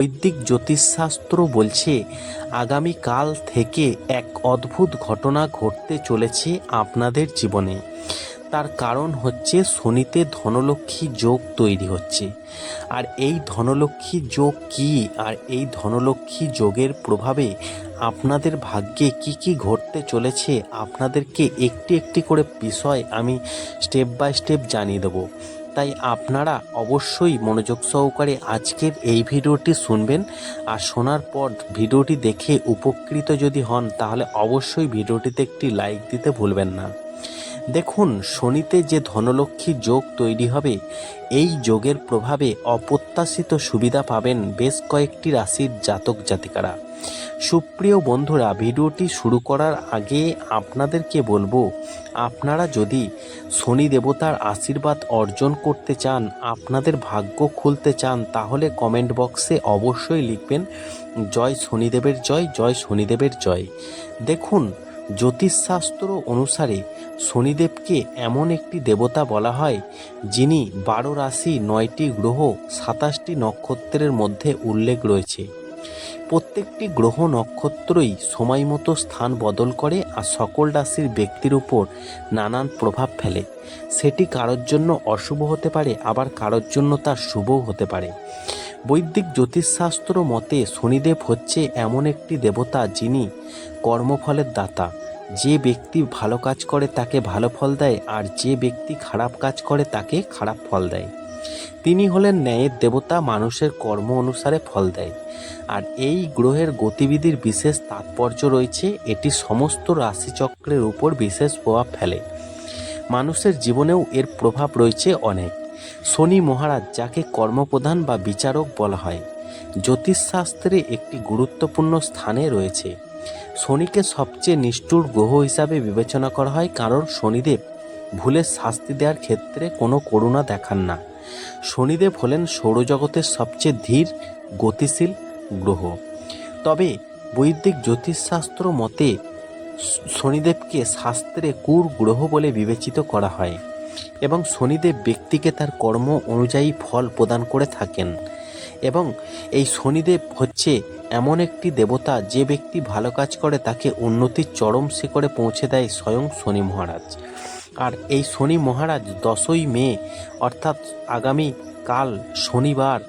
বৈদিক জ্যোতিষশাস্ত্র বলছে, আগামীকাল থেকে এক অদ্ভুত ঘটনা ঘটতে চলেছে আপনাদের জীবনে। তার কারণ হচ্ছে শনিতে ধনলক্ষ্মী যোগ তৈরি হচ্ছে। আর এই ধনলক্ষ্মী যোগ কি? আর এই ধনলক্ষ্মী যোগের প্রভাবে আপনাদের ভাগ্যে কি কি ঘটতে চলেছে? আপনাদেরকে একটি একটি করে বিষয় আমি স্টেপ বাই স্টেপ জানিয়ে দেবো। তাই আপনারা অবশ্যই মনোযোগ সহকারে আজকের এই ভিডিওটি শুনবেন আর শোনার পর ভিডিওটি দেখে উপকৃত যদি হন তাহলে অবশ্যই ভিডিওটিতে একটি লাইক দিতে ভুলবেন না। দেখুন, শনিতে যে ধনলক্ষ্মী যোগ তৈরি হবে, এই যোগের প্রভাবে অপ্রত্যাশিত সুবিধা পাবেন বেশ কয়েকটি রাশির জাতক জাতিকারা। সুপ্রিয় বন্ধুরা, ভিডিওটি শুরু করার আগে আপনাদেরকে বলব, আপনারা যদি শনি দেবতার আশীর্বাদ অর্জন করতে চান, আপনাদের ভাগ্য খুলতে চান, তাহলে কমেন্ট বক্সে অবশ্যই লিখবেন, জয় শনিদেবের জয় জয় শনিদেবের জয়। দেখুন জ্যোতিষশাস্ত্র অনুসারে শনিদেবকে এমন একটি দেবতা বলা হয়, যিনি বারো রাশি নয়টি গ্রহ সাতাশটি নক্ষত্রের মধ্যে উল্লেখ রয়েছে। প্রত্যেকটি গ্রহ নক্ষত্রই সময় মতো স্থান বদল করে আর সকল রাশির ব্যক্তির উপর নানান প্রভাব ফেলে। সেটি কারোর জন্য অশুভ হতে পারে, আবার কারোর জন্য তার শুভও হতে পারে। বৈদিক জ্যোতিষশাস্ত্র মতে শনিদেব হচ্ছে এমন একটি দেবতা যিনি কর্মফলের দাতা। যে ব্যক্তি ভালো কাজ করে তাকে ভালো ফল দেয়, আর যে ব্যক্তি খারাপ কাজ করে তাকে খারাপ ফল দেয়। তিনি হলেন ন্যায়ের দেবতা, মানুষের কর্ম অনুসারে ফল দেয়। আর এই গ্রহের গতিবিধির বিশেষ তাৎপর্য রয়েছে, এটি সমস্ত রাশিচক্রের উপর বিশেষ প্রভাব ফেলে। মানুষের জীবনেও এর প্রভাব রয়েছে অনেক। শনি মহারাজ, যাকে কর্মপ্রধান বা বিচারক বলা হয়, জ্যোতিষশাস্ত্রে একটি গুরুত্বপূর্ণ স্থানে রয়েছে। শনিকে সবচেয়ে নিষ্ঠুর গ্রহ হিসাবে বিবেচনা করা হয়, কারণ শনিদেব ভুলে শাস্তি দেওয়ার ক্ষেত্রে কোনো করুণা দেখান না। শনিদেব হলেন সৌরজগতের সবচেয়ে ধীর, গতিশীল গ্রহ। তবে বৈদিক জ্যোতিষশাস্ত্র মতে শনিদেবকে শাস্ত্রে কুর গ্রহ বলে বিবেচিত করা হয় এবং শনিদেব ব্যক্তিকে তার কর্ম অনুযায়ী ফল প্রদান করে থাকেন। এবং এই শনিদেব হচ্ছে এমন একটি দেবতা যে ব্যক্তি ভালো কাজ করে তাকে উন্নতির চরম শিখরে পৌঁছে দেয় স্বয়ং শনি মহারাজ। আর এই শনি মহারাজ দশই মে, অর্থাৎ আগামী কাল শনিবার,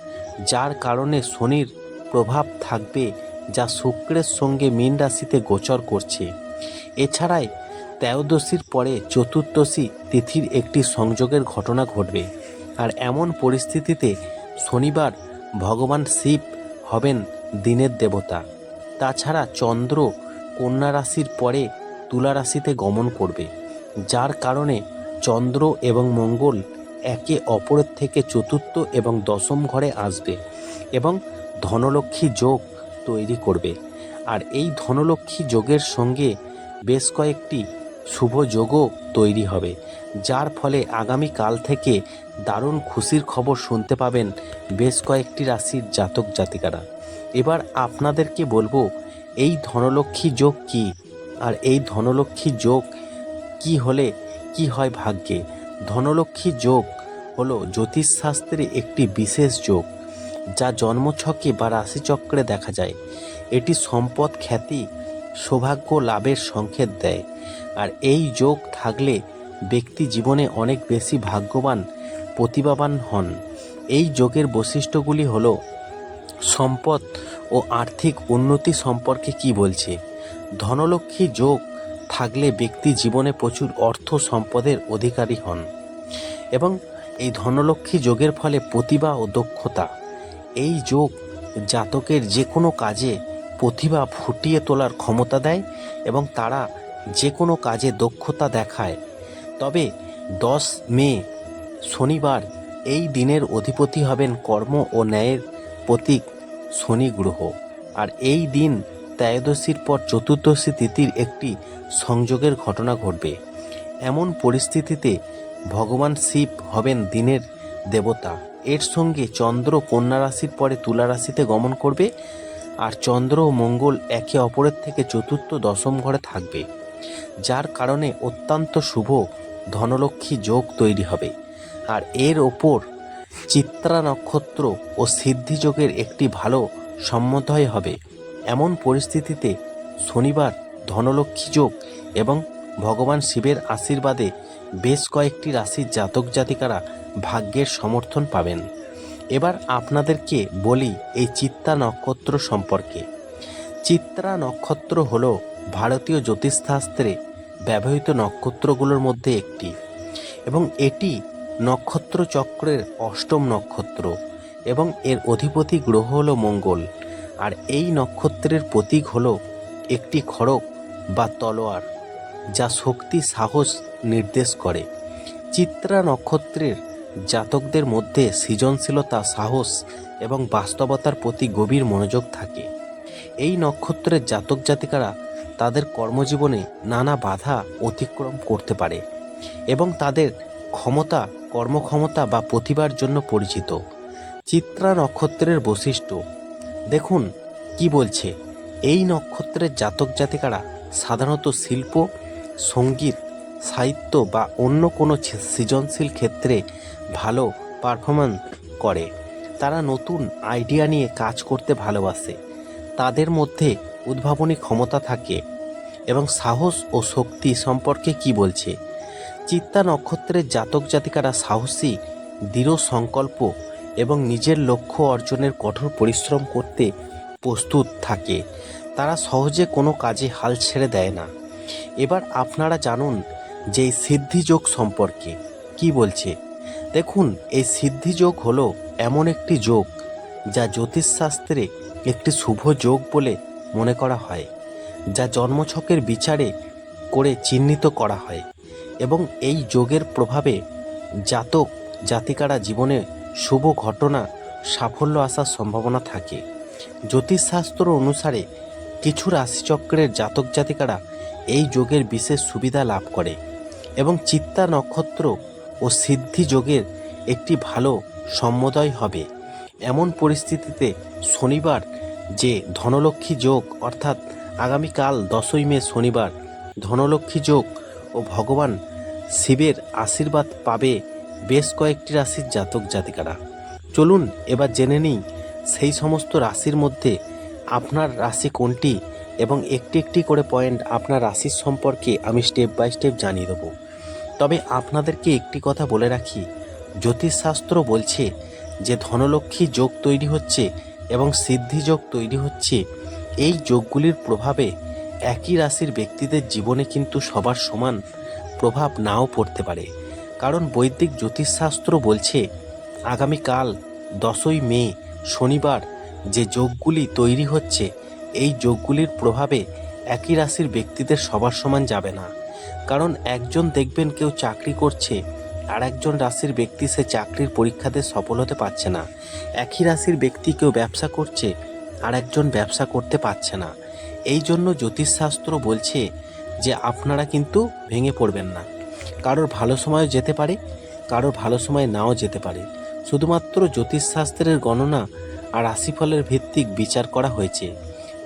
যার কারণে শনির প্রভাব থাকবে যা শুক্রের সঙ্গে মীন রাশিতে গোচর করছে। এছাড়াই ত্রয়োদশীর পরে চতুর্দশী তিথির একটি সংযোগের ঘটনা ঘটবে। আর এমন পরিস্থিতিতে শনিবার ভগবান শিব হবেন দিনের দেবতা। তাছাড়া চন্দ্র কন্যা রাশির পরে তুলা রাশিতে গমন করবে, যার কারণে চন্দ্র এবং মঙ্গল একে অপরের থেকে চতুর্থ এবং দশম ঘরে আসবে এবং ধনলক্ষ্মী যোগ তৈরি করবে। আর এই ধনলক্ষ্মী যোগের সঙ্গে বেশ কয়েকটি শুভ যোগও তৈরি হবে, যার ফলে আগামী কাল থেকে দারুণ খুশির খবর শুনতে পাবেন বেশ কয়েকটি রাশির জাতক জাতিকারা। এবার আপনাদেরকে বলব, এই ধনলক্ষ্মী যোগ কি? আর এই ধনলক্ষ্মী যোগ কি হলে কি হয় ভাগ্যে? ধনলক্ষ্মী যোগ হলো জ্যোতিষশাস্ত্রে একটি বিশেষ যোগ, যা জন্মছকে বা রাশিচক্রে দেখা যায়। এটি সম্পদ খ্যাতি, সৌভাগ্য লাভের সংকেত দেয়। আর এই যোগ থাকলে ব্যক্তি জীবনে অনেক বেশি ভাগ্যবান, প্রতিভাবান হন। এই যোগের বৈশিষ্ট্যগুলি হল সম্পদ ও আর্থিক উন্নতি সম্পর্কে কি বলছে? ধনলক্ষ্মী যোগ থাকলে ব্যক্তি জীবনে প্রচুর অর্থ সম্পদের অধিকারী হন এবং এই ধনলক্ষ্মী যোগের ফলে প্রতিভা ও দক্ষতা। এই যোগ জাতকের যে কোনো কাজে প্রতিভা ফুটিয়ে তোলার ক্ষমতা দেয় এবং তারা যে কোনো কাজে দক্ষতা দেখায়। তবে দশ মে, শনিবার এই দিনের অধিপতি হবেন কর্ম ও ন্যায়ের প্রতীক শনি গ্রহ আর এই দিন ত্রয়োদশীর পর চতুর্দশী তিথির একটি সংযোগের ঘটনা ঘটবে। এমন পরিস্থিতিতে ভগবান শিব হবেন দিনের দেবতা। এর সঙ্গে চন্দ্র কন্যা রাশির পরে তুলা রাশিতে গমন করবে। আর চন্দ্র ও মঙ্গল একে অপরের থেকে চতুর্থ দশম ঘরে থাকবে। যার কারণে অত্যন্ত শুভ ধনলক্ষ্মী যোগ তৈরি হবে। আর এর ওপর চিত্রা নক্ষত্র ও সিদ্ধি যোগের একটি ভালো সম্মতই হবে। এমন পরিস্থিতিতে শনিবার ধনলক্ষ্মী যোগ এবং ভগবান শিবের আশীর্বাদে বেশ কয়েকটি রাশির জাতক জাতিকারা ভাগ্যের সমর্থন পাবেন। এবার আপনাদেরকে বলি এই চিত্তা নক্ষত্র সম্পর্কে। চিত্রা নক্ষত্র হল ভারতীয় জ্যোতিষশাস্ত্রে ব্যবহৃত নক্ষত্রগুলোর মধ্যে একটি। এবং এটি নক্ষত্র চক্রের অষ্টম নক্ষত্র এবং এর অধিপতি গ্রহ হল মঙ্গল। আর এই নক্ষত্রের প্রতীক হল একটি খড়গ বা তলোয়ার, যা শক্তি, সাহস নির্দেশ করে। চিত্রা নক্ষত্রের জাতকদের মধ্যে সৃজনশীলতা, সাহস এবং বাস্তবতার প্রতি গভীর মনোযোগ থাকে। এই নক্ষত্রের জাতক জাতিকারা তাদের কর্মজীবনে নানা বাধা অতিক্রম করতে পারে এবং তাদের ক্ষমতা, কর্মক্ষমতা বা প্রতিভার জন্য পরিচিত। চিত্রা নক্ষত্রের বৈশিষ্ট্য। দেখুন, কি বলছে। এই নক্ষত্রের জাতক জাতিকারা সাধারণত শিল্প, সংগীত, সাহিত্য বা অন্য কোনো সৃজনশীল ক্ষেত্রে ভালো পারফরমেন্স করে। তারা নতুন আইডিয়া নিয়ে কাজ করতে ভালোবাসে। তাদের মধ্যে উদ্ভাবনী ক্ষমতা থাকে এবং সাহস ও শক্তি সম্পর্কে কি বলছে? চিত্তা নক্ষত্রের জাতক জাতিকারা সাহসী, দৃঢ় সংকল্প এবং নিজের লক্ষ্য অর্জনের কঠোর পরিশ্রম করতে প্রস্তুত থাকে। তারা সহজে কোনো কাজে হাল ছেড়ে দেয় না। এবার আপনারা জানুন যে সিদ্ধিযোগ সম্পর্কে। কি বলছে? দেখুন, এই সিদ্ধিযোগ হলো এমন একটি যোগ, যা জ্যোতিষশাস্ত্রে একটি শুভ যোগ বলে মনে করা হয়, যা জন্মছকের বিচারে করে চিহ্নিত করা হয় এবং এই যোগের প্রভাবে জাতক জাতিকারা জীবনে শুভ ঘটনা, সাফল্য আসার সম্ভাবনা থাকে। জ্যোতিষশাস্ত্র অনুসারে কিছু রাশিচক্রের জাতক জাতিকারা এই যোগের বিশেষ সুবিধা লাভ করে এবং চিত্তা নক্ষত্র ও সিদ্ধি যোগের একটি ভালো সম্মোদয় হবে। এমন পরিস্থিতিতে শনিবার যে ধনলক্ষ্মী যোগ, অর্থাৎ আগামীকাল দশই মে শনিবার ধনলক্ষ্মী যোগ ও ভগবান শিবের আশীর্বাদ পাবে বেশ কয়েকটি রাশির জাতক জাতিকারা। চলুন এবার জেনে নিই সেই সমস্ত রাশির মধ্যে আপনার রাশি কোনটি এবং একটি একটি করে পয়েন্ট আপনার রাশির সম্পর্কে আমি স্টেপ বাই স্টেপ জানিয়ে দেবো। তবে আপনাদেরকে একটি কথা বলে রাখি, জ্যোতিষশাস্ত্র বলছে যে ধনলক্ষ্মী যোগ তৈরি হচ্ছে এবং সিদ্ধি যোগ তৈরি হচ্ছে, এই যোগগুলির প্রভাবে একই রাশির ব্যক্তিদের জীবনে কিন্তু সবার সমান প্রভাব নাও পড়তে পারে। কারণ বৈদিক জ্যোতিষশাস্ত্র বলছে, আগামীকাল দশই মে, শনিবার যে যোগগুলি তৈরি হচ্ছে, এই যোগগুলির প্রভাবে একই রাশির ব্যক্তিদের সবার সমান যাবে না। কারণ একজন দেখবেন কেউ চাকরি করছে আর একজন রাশির ব্যক্তি সে চাকরির পরীক্ষাতে সফল হতে পারছে না। একই রাশির ব্যক্তি কেউ ব্যবসা করছে, আর একজন ব্যবসা করতে পারছে না। এই জন্য জ্যোতিষশাস্ত্র বলছে যে আপনারা কিন্তু ভেঙে পড়বেন না। কারোর ভালো সময় যেতে পারে, কারোর ভালো সময় নাও যেতে পারে। শুধুমাত্র জ্যোতিষশাস্ত্রের গণনা আর রাশিফলের ভিত্তিক বিচার করা হয়েছে।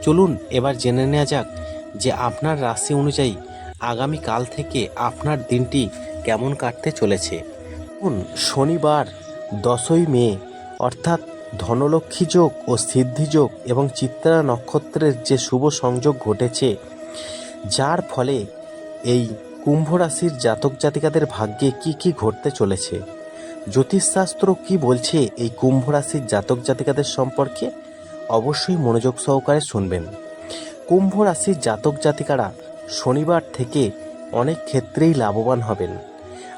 চলুন এবার জেনে নেওয়া যাক যে আপনার রাশি অনুযায়ী আগামী কাল থেকে আপনার দিনটি কেমন কাটতে চলেছে? শনিবার, দশই মে, অর্থাৎ ধনলক্ষ্মী যোগ ও সিদ্ধি যোগ এবং চিত্রা নক্ষত্রের যে শুভ সংযোগ ঘটেছে, যার ফলে এই কুম্ভ রাশির জাতক জাতিকাদের ভাগ্যে কি কি ঘটতে চলেছে? জ্যোতিষশাস্ত্র কি বলছে এই কুম্ভ রাশির জাতক জাতিকাদের সম্পর্কে? অবশ্যই মনোযোগ সহকারে শুনবেন। কুম্ভ রাশির জাতক জাতিকারা শনিবার থেকে অনেক ক্ষেত্রেই লাভবান হবেন।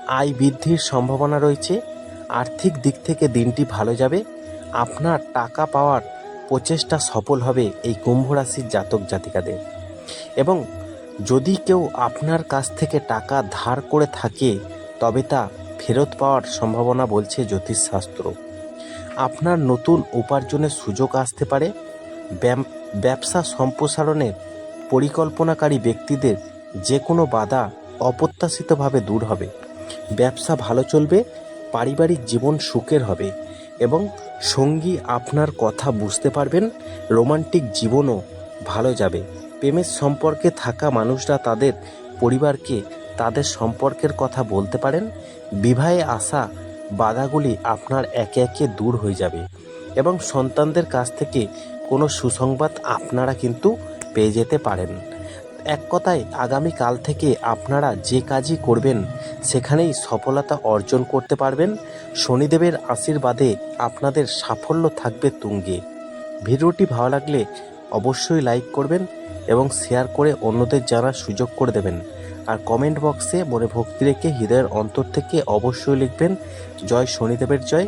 আয় বৃদ্ধির সম্ভাবনা রয়েছে। আর্থিক দিক থেকে দিনটি ভালো যাবে। আপনার টাকা পাওয়ার প্রচেষ্টা সফল হবে এই কুম্ভ রাশির জাতক জাতিকাদের। এবং যদি কেউ আপনার কাছ থেকে টাকা ধার করে থাকে, তবে তা ফেরত পাওয়ার সম্ভাবনা বলছে জ্যোতিষশাস্ত্র। আপনার নতুন উপার্জনের সুযোগ আসতে পারে। ব্যবসা সম্প্রসারণের পরিকল্পনাকারী ব্যক্তিদের যে কোনো বাধা অপ্রত্যাশিতভাবে দূর হবে। ব্যবসা ভালো চলবে, পারিবারিক জীবন সুখের হবে এবং সঙ্গী আপনার কথা বুঝতে পারবেন, রোমান্টিক জীবনও ভালো যাবে। প্রেমের সম্পর্কে থাকা মানুষরা তাদের পরিবারকে তাদের সম্পর্কের কথা বলতে পারেন, বিবাহে আসা বাধাগুলি আপনার একে একে দূর হয়ে যাবে এবং সন্তানদের কাছ থেকে কোনো সুসংবাদ আপনারা কিন্তু পেয়ে যেতে পারেন। এক কথায় আগামীকাল থেকে আপনারা যে কাজই করবেন, সেখানেই সফলতা অর্জন করতে পারবেন। শনিদেবের আশীর্বাদে আপনাদের সাফল্য থাকবে তুঙ্গে। ভিডিওটি ভালো লাগলে অবশ্যই লাইক করবেন এবং শেয়ার করে অন্যদের জানার সুযোগ করে দেবেন। আর কমেন্ট বক্সে মনে ভক্তি রেখে হৃদয়ের অন্তর থেকে অবশ্যই লিখবেন, জয় শনিদেবের জয়।